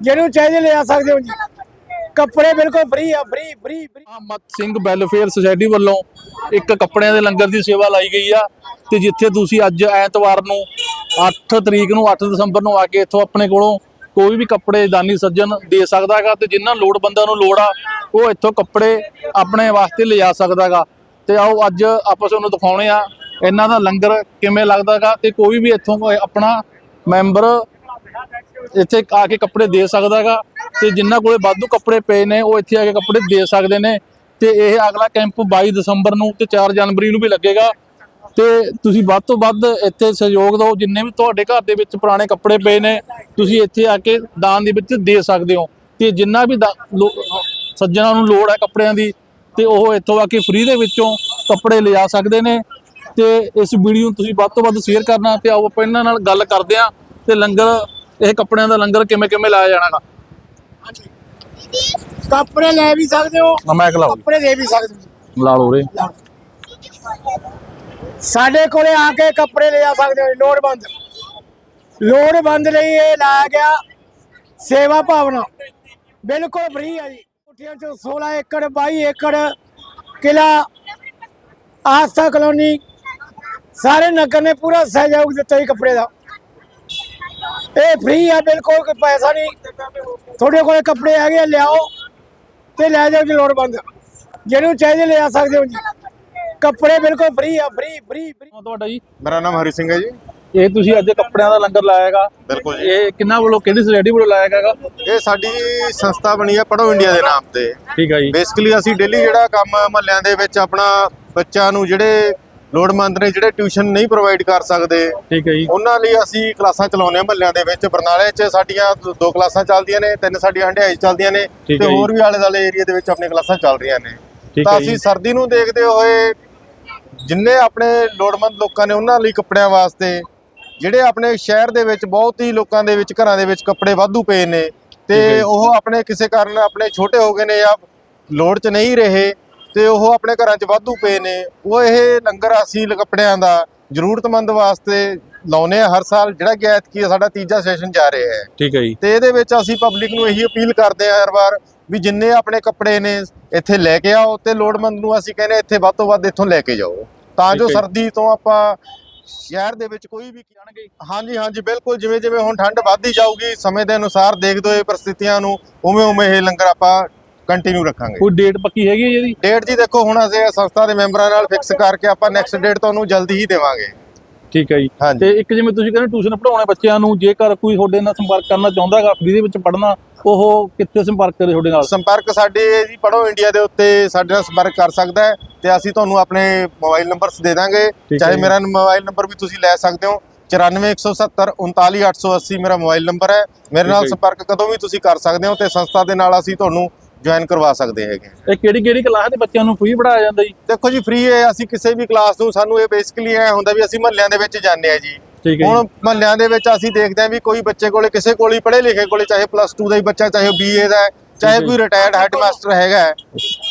ਜਿਹਨੂੰ ਚਾਹੀਦੇ ਲੈ ਆ ਸਕਦੇ ਹੋ ਜੀ। ਕੱਪੜੇ ਬਿਲਕੁਲ ਫ੍ਰੀ ਆ ਫ੍ਰੀ ਫ੍ਰੀ ਫ੍ਰੀ ਮਤ ਸਿੰਘ ਵੈਲਫੇਅਰ ਸੁਸਾਇਟੀ ਵੱਲੋਂ ਇੱਕ ਕੱਪੜਿਆਂ ਦੇ ਲੰਗਰ ਦੀ ਸੇਵਾ ਲਾਈ ਗਈ ਆ ਤੇ ਜਿੱਥੇ ਤੁਸੀਂ ਅੱਜ ਐਤਵਾਰ ਨੂੰ 8 ਤਰੀਕ ਨੂੰ 8 ਦਸੰਬਰ ਨੂੰ ਆ ਕੇ ਇੱਥੋਂ ਆਪਣੇ ਕੋਲੋਂ ਕੋਈ ਵੀ ਕੱਪੜੇ ਦਾਨੀ ਸੱਜਣ ਦੇ ਸਕਦਾ ਹੈਗਾ ਤੇ ਜਿਨ੍ਹਾਂ ਲੋੜਵੰਦਾਂ ਨੂੰ ਲੋੜ ਆ, ਉਹ ਇੱਥੋਂ ਕੱਪੜੇ ਆਪਣੇ ਵਾਸਤੇ ਲਿਜਾ ਸਕਦਾ ਹੈਗਾ ਤੇ ਆਓ ਅੱਜ ਆਪਾਂ ਤੁਹਾਨੂੰ ਦਿਖਾਉਣੇ ਆ, ਇਹਨਾਂ ਦਾ ਲੰਗਰ ਕਿਵੇਂ ਲੱਗਦਾਗਾ ਤੇ ਕੋਈ ਵੀ ਇੱਥੋਂ ਆਪਣਾ ਮੈਂਬਰ ਇੱਥੇ ਆ ਕੇ ਕੱਪੜੇ ਦੇ ਸਕਦਾ ਸਕਦਾਗਾ ਤੇ ਜਿਨ੍ਹਾਂ ਕੋਲੇ ਵਾਧੂ ਕੱਪੜੇ ਪਏ ਨੇ, ਉਹ ਇੱਥੇ ਆ ਕੇ ਕੱਪੜੇ ਦੇ ਸਕਦੇ ਨੇ। ਤੇ ਇਹ ਅਗਲਾ ਕੈਂਪ 22 ਦਸੰਬਰ ਨੂੰ ਤੇ 4 ਜਨਵਰੀ ਨੂੰ ਵੀ ਲੱਗੇਗਾ। ਤੇ ਤੁਸੀਂ ਵੱਧ ਤੋਂ ਵੱਧ ਇੱਥੇ ਸਹਿਯੋਗ ਦਿਓ, ਜਿੰਨੇ ਵੀ ਤੁਹਾਡੇ ਘਰ ਦੇ ਵਿੱਚ ਪੁਰਾਣੇ ਕੱਪੜੇ ਪਏ ਨੇ, ਤੁਸੀਂ ਇੱਥੇ ਆ ਕੇ ਦਾਨ ਦੇ ਵਿੱਚ ਦੇ ਸਕਦੇ ਹੋ। ਤੇ ਜਿੰਨਾ ਵੀ ਦਾ- ਲੋ- ਸੱਜਣਾਂ ਨੂੰ ਲੋੜ ਹੈ ਕੱਪੜਿਆਂ ਦੀ, ਤੇ ਉਹ ਇੱਥੋਂ ਆ ਕੇ ਫ੍ਰੀ ਦੇ ਵਿੱਚੋਂ ਕੱਪੜੇ ਲਿਜਾ ਸਕਦੇ ਨੇ। ਤੇ ਇਸ ਵੀਡੀਓ ਨੂੰ ਤੁਸੀਂ ਵੱਧ ਤੋਂ ਵੱਧ ਸ਼ੇਅਰ ਕਰਨਾ ਤੇ ਆਓ ਆਪਾਂ ਇਹਨਾਂ ਨਾਲ ਗੱਲ ਕਰਦੇ ਆ ਤੇ ਲੰਗਰ ਇਹ ਕੱਪੜਿਆਂ ਦਾ ਲੰਗਰ ਕਿਵੇਂ ਕਿਵੇਂ ਲਾਇਆ ਜਾਣਾਗਾ ਕੱਪੜੇ ਲੈ ਵੀ ਸਕਦੇ ਹੋ। ਮੈਂ ਖਲਾਉ ਕੱਪੜੇ ਦੇ ਵੀ ਸਕਦੇ ਹੋ। ਲਾ ਲਓ ਰੇ ਸਾਡੇ ਕੋਲੇ ਆ ਕੇ ਕੱਪੜੇ ਲੈ ਆ ਸਕਦੇ ਹੋ ਲੋੜਵੰਦ। ਲੋੜਵੰਦ ਲਈ ਇਹ ਲਾਇਆ ਗਿਆ ਸੇਵਾ ਭਾਵਨਾ। ਬਿਲਕੁਲ ਫ੍ਰੀ ਆ ਜੀ। ਕੁੱਠੀਆਂ ਚ 16 ਏਕੜ 22 ਏਕੜ ਕਿਲਾ ਆਸਥਾ ਕਲੋਨੀ। ਸਾਰੇ ਨਗਰ ਨੇ ਪੂਰਾ ਸਹਿਯੋਗ ਦਿੱਤਾ ਜੀ ਕੱਪੜੇ ਦਾ। ਇਹ ਫ੍ਰੀ ਆ ਬਿਲਕੁਲ ਕੋਈ ਪੈਸਾ ਨਹੀਂ। ਤੁਹਾਡੇ ਕੋਲੇ ਕੱਪੜੇ ਹੈਗੇ ਆ, ਲਿਆਓ ਤੇ ਲੈ ਜਾਓ ਜੀ ਲੋੜਵੰਦ। ਜਿਹਨੂੰ ਚਾਹੀਦੇ ਲੈ ਆ ਸਕਦੇ ਹੋ ਜੀ। ਕੱਪੜੇ ਬਿਲਕੁਲ ਫ੍ਰੀ ਆ ਫ੍ਰੀ ਫ੍ਰੀ ਫ੍ਰੀ ਤੁਹਾਡਾ ਜੀ? ਮੇਰਾ ਨਾਮ ਹਰੀ ਸਿੰਘ ਹੈ ਜੀ। ਇਹ ਤੁਸੀਂ ਅੱਜ ਕੱਪੜਿਆਂ ਦਾ ਲੰਗਰ ਲਾਇਆਗਾ ਬਿਲਕੁਲ ਜੀ। ਇਹ ਕਿੰਨਾ ਵੱਲੋਂ ਕਿਹੜੀ ਸੁਸਾਇਟੀ ਵੱਲੋਂ ਲਾਇਆ ਹੈਗਾ? ਇਹ ਸਾਡੀ ਸੰਸਥਾ ਬਣੀ ਹੈ ਪੜੋ ਇੰਡੀਆ ਦੇ ਨਾਮ ਤੇ। ਠੀਕ ਹੈ ਜੀ। ਬੇਸਿਕਲੀ ਅਸੀਂ ਡੇਲੀ ਜਿਹੜਾ ਕੰਮ ਮਹੱਲਿਆਂ ਦੇ ਵਿੱਚ ਆਪਣਾ ਬੱਚਿਆਂ ਨੂੰ ਜਿਹੜੇ ਲੋੜਵੰਦ ਨੇ ਜਿਹੜੇ ਟਿਊਸ਼ਨ ਨਹੀਂ ਪ੍ਰੋਵਾਈਡ ਕਰ ਸਕਦੇ ਠੀਕ ਹੈ ਜੀ ਉਹਨਾਂ ਲਈ ਅਸੀਂ ਕਲਾਸਾਂ ਚਲਾਉਂਦੇ ਹਾਂ ਮਹੱਲਿਆਂ ਦੇ ਵਿੱਚ ਬਰਨਾਲੇ 'ਚ ਸਾਡੀਆਂ ਦੋ- ਦੋ ਕਲਾਸਾਂ ਚੱਲਦੀਆਂ ਨੇ ਤਿੰਨ ਸਾਡੀਆਂ ਹੰਡਿਆਈ 'ਚ ਚੱਲਦੀਆਂ ਨੇ ਠੀਕ ਤੇ ਹੈ ਜੀ। ਹੋਰ ਵੀ ਆਲੇ ਦੁਆਲੇ ਏਰੀਆ ਦੇ ਵਿੱਚ ਆਪਣੀਆਂ ਕਲਾਸਾਂ ਚੱਲ ਰਹੀਆਂ ਨੇ ਠੀਕ ਤਾਂ ਹੈ ਅਸੀਂ ਸਰਦੀ ਨੂੰ ਦੇਖਦੇ ਹੋਏ ਜਿੰਨੇ ਆਪਣੇ ਲੋੜਵੰਦ ਲੋਕਾਂ ਨੇ ਉਹਨਾਂ ਲਈ ਕੱਪੜਿਆਂ ਵਾਸਤੇ ਜਿਹੜੇ ਆਪਣੇ ਸ਼ਹਿਰ ਦੇ ਵਿੱਚ ਬਹੁਤ ਹੀ ਲੋਕਾਂ ਦੇ ਵਿੱਚ ਘਰਾਂ ਦੇ ਵਿੱਚ ਕੱਪੜੇ ਵਾਧੂ ਪਏ ਨੇ ਠੀਕ ਹੈ ਤੇ ਜੀ। ਉਹ ਆਪਣੇ ਕਿਸੇ ਕਾਰਨ ਆਪਣੇ ਛੋਟੇ ਹੋ ਗਏ ਨੇ ਜਾਂ ਲੋੜ 'ਚ ਨਹੀਂ ਰਹੇ ਤੇ ਉਹ ਆਪਣੇ ਘਰਾਂ 'ਚ ਵਾਧੂ ਪਏ ਨੇ। ਉਹ ਇਹ ਲੰਗਰ ਅਸੀਂ ਕੱਪੜਿਆਂ ਦਾ ਜ਼ਰੂਰਤਮੰਦ ਵਾਸਤੇ ਲਾਉਨੇ ਹਰ ਸਾਲ ਜਿਹੜਾ ਕਿ ਐਤਕੀ ਸਾਡਾ ਤੀਜਾ ਸੈਸ਼ਨ ਜਾ ਰਿਹਾ ਹੈ। ਠੀਕ ਹੈ ਜੀ। ਤੇ ਇਹਦੇ ਵਿੱਚ ਅਸੀਂ ਪਬਲਿਕ ਨੂੰ ਇਹੀ ਅਪੀਲ ਕਰਦੇ ਆ ਹਰ ਵਾਰ ਵੀ ਜਿੰਨੇ ਆਪਣੇ ਕੱਪੜੇ ਨੇ ਇੱਥੇ ਲੈ ਕੇ ਆਓ ਤੇ ਲੋੜਮੰਦ ਨੂੰ ਅਸੀਂ ਕਹਿੰਦੇ ਇੱਥੇ ਵੱਧ ਤੋਂ ਵੱਧ ਇੱਥੋਂ ਲੈ ਕੇ ਜਾਓ। ਤਾਂ ਜੋ ਸਰਦੀ ਤੋਂ ਆਪਾਂ ਸ਼ਹਿਰ ਦੇ ਵਿੱਚ ਕੋਈ ਵੀ ਜਾਣਗੇ। ਹਾਂਜੀ ਹਾਂਜੀ ਬਿਲਕੁਲ ਜਿਵੇਂ ਜਿਵੇਂ ਹੁਣ ਠੰਡ ਵੱਧਦੀ ਜਾਊਗੀ ਸਮੇਂ ਦੇ ਅਨੁਸਾਰ ਦੇਖਦੇ ਹੋਏ ਪ੍ਰਸਥਿਤੀਆਂ ਨੂੰ ਉਵੇਂ ਉਵੇਂ ਇਹ ਲੰਗਰ ਆਪਾਂ ਕੰਟੀਨਿਊ ਰੱਖਾਂਗੇ। ਕੋਈ ਡੇਟ ਪੱਕੀ ਹੈਗੀ ਹੈ ਜੀ ਇਹਦੀ? ਡੇਟ ਜੀ ਦੇਖੋ ਹੁਣ ਅਸੀਂ ਸੰਸਥਾ ਦੇ ਮੈਂਬਰਾਂ ਨਾਲ ਫਿਕਸ ਕਰਕੇ ਆਪਾਂ ਨੈਕਸਟ ਡੇਟ ਤੁਹਾਨੂੰ ਜਲਦੀ ਹੀ ਦੇਵਾਂਗੇ। ਠੀਕ ਹੈ ਜੀ। ਹਾਂਜੀ। ਤੇ ਇੱਕ ਜਿਵੇਂ ਤੁਸੀਂ ਕਹਿੰਦੇ ਟਿਊਸ਼ਨ ਪੜਾਉਣੇ ਬੱਚਿਆਂ ਨੂੰ ਜੇਕਰ ਕੋਈ ਤੁਹਾਡੇ ਨਾਲ ਸੰਪਰਕ ਕਰਨਾ ਚਾਹੁੰਦਾ ਹੈਗਾ ਫ੍ਰੀ ਦੇ ਵਿੱਚ ਪੜ੍ਹਨਾ ਉਹ ਕਿੱਥੇ ਸੰਪਰਕ ਕਰੇ ਤੁਹਾਡੇ ਨਾਲ? ਸੰਪਰਕ ਸਾਡੇ ਜੀ ਪੜੋ ਇੰਡੀਆ ਦੇ ਉੱਤੇ ਸਾਡੇ ਨਾਲ ਸੰਪਰਕ ਕਰ ਸਕਦਾ ਹੈ ਤੇ ਅਸੀਂ ਤੁਹਾਨੂੰ ਆਪਣੇ ਮੋਬਾਈਲ ਨੰਬਰਸ ਦੇ ਦਾਂਗੇ। ਹੈ ਚਾਹੇ ਜੀ। ਮੇਰਾ ਮੋਬਾਈਲ ਨੰਬਰ ਵੀ ਤੁਸੀਂ ਲੈ ਸਕਦੇ ਹੋ। 94170 39880 ਮੇਰਾ ਮੋਬਾਈਲ ਨੰਬਰ ਹੈ। ਮੇਰੇ ਹੈ ਨਾਲ ਜੀ। ਸੰਪਰਕ ਕਦੋਂ ਵੀ ਤੁਸੀਂ ਕਰ ਸਕਦੇ ਹੋ ਤੇ ਸੰਸਥਾ ਦੇ ਨਾਲ ਅਸੀਂ ਤੁਹਾਨੂੰ ਜੁਆਇਨ ਕਰਵਾ ਸਕਦੇ ਹੈਗੇ। ਇਹ ਕਿਹੜੀ ਕਿਹੜੀ ਕਲਾਸ ਦੇ ਬੱਚਿਆਂ ਨੂੰ ਫ੍ਰੀ ਪੜਾਇਆ ਜਾਂਦਾ ਜੀ? ਦੇਖੋ ਜੀ ਫ੍ਰੀ ਹੈ ਅਸੀਂ ਕਿਸੇ ਵੀ ਕਲਾਸ ਨੂੰ ਸਾਨੂੰ ਇਹ ਬੇਸਿਕਲੀ ਐ ਹੁੰਦਾ ਵੀ ਅਸੀਂ ਮਹੱਲਿਆਂ ਦੇ ਵਿੱਚ ਜਾਂਦੇ ਆ ਜੀ। ਠੀਕ ਹੈ ਜੀ। ਹੁਣ ਮਹੱਲਿਆਂ ਦੇ ਵਿੱਚ ਅਸੀਂ ਦੇਖਦੇ ਹਾਂ ਵੀ ਕੋਈ ਬੱਚੇ ਕੋਲੇ ਕਿਸੇ ਕੋਲੇ ਹੀ ਪੜ੍ਹੇ ਲਿਖੇ ਕੋਲੇ ਚਾਹੇ ਪਲੱਸ 2 ਦਾ ਹੀ ਬੱਚਾ ਚਾਹੇ ਬੀਏ ਦਾ ਹੈ, ਚਾਹੇ। ਕੋਈ ਰਿਟਾਇਰਡ ਹੈਡਮਾਸਟਰ ਹੈਗਾ ਹੈ,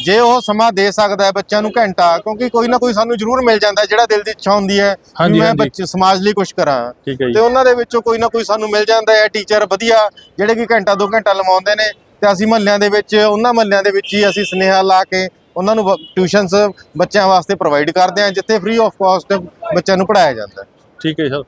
ਜੇ ਉਹ ਸਮਾਂ ਦੇ ਸਕਦਾ ਹੈ ਬੱਚਿਆਂ ਨੂੰ ਘੰਟਾ ਕਿਉਂਕਿ ਕੋਈ ਨਾ ਕੋਈ ਸਾਨੂੰ ਜ਼ਰੂਰ ਮਿਲ ਜਾਂਦਾ ਹੈ ਜਿਹੜਾ ਦਿਲ ਦੀ ਇੱਛਾ ਹੁੰਦੀ ਹੈ ਹਾਂਜੀ, ਵੀ ਮੈਂ ਹਾਂਜੀ। ਬੱਚੇ ਸਮਾਜ ਲਈ ਕੁਝ ਕਰਾਂ। ਠੀਕ ਹੈ ਤੇ ਉਹਨਾਂ ਦੇ ਵਿੱਚੋਂ ਕੋਈ ਨਾ ਕੋਈ ਸਾਨੂੰ ਮਿਲ ਜਾਂਦਾ ਹੈ ਟੀਚਰ ਵਧੀਆ ਜਿਹੜੇ ਕਿ ਘੰਟਾ ਦੋ ਘੰਟਾ ਲਵਾਉਂਦੇ ਨੇ। ਤੇ ਅਸੀਂ ਮਹੱਲਿਆਂ ਦੇ ਵਿੱਚ, ਉਹਨਾਂ ਮਹੱਲਿਆਂ ਦੇ ਵਿੱਚ ਹੀ ਅਸੀਂ ਸੁਨੇਹਾ ਲਾ ਕੇ ਉਹਨਾਂ ਨੂੰ ਟਿਊਸ਼ਨਸ ਬੱਚਿਆਂ ਵਾਸਤੇ ਪ੍ਰੋਵਾਈਡ ਕਰਦੇ ਹਾਂ, ਜਿੱਥੇ ਫ੍ਰੀ ਆਫ ਕਾਸਟ ਬੱਚਿਆਂ ਨੂੰ ਪੜਾਇਆ ਜਾਂਦਾ ਹੈ। ਠੀਕ ਹੈ ਸਰ।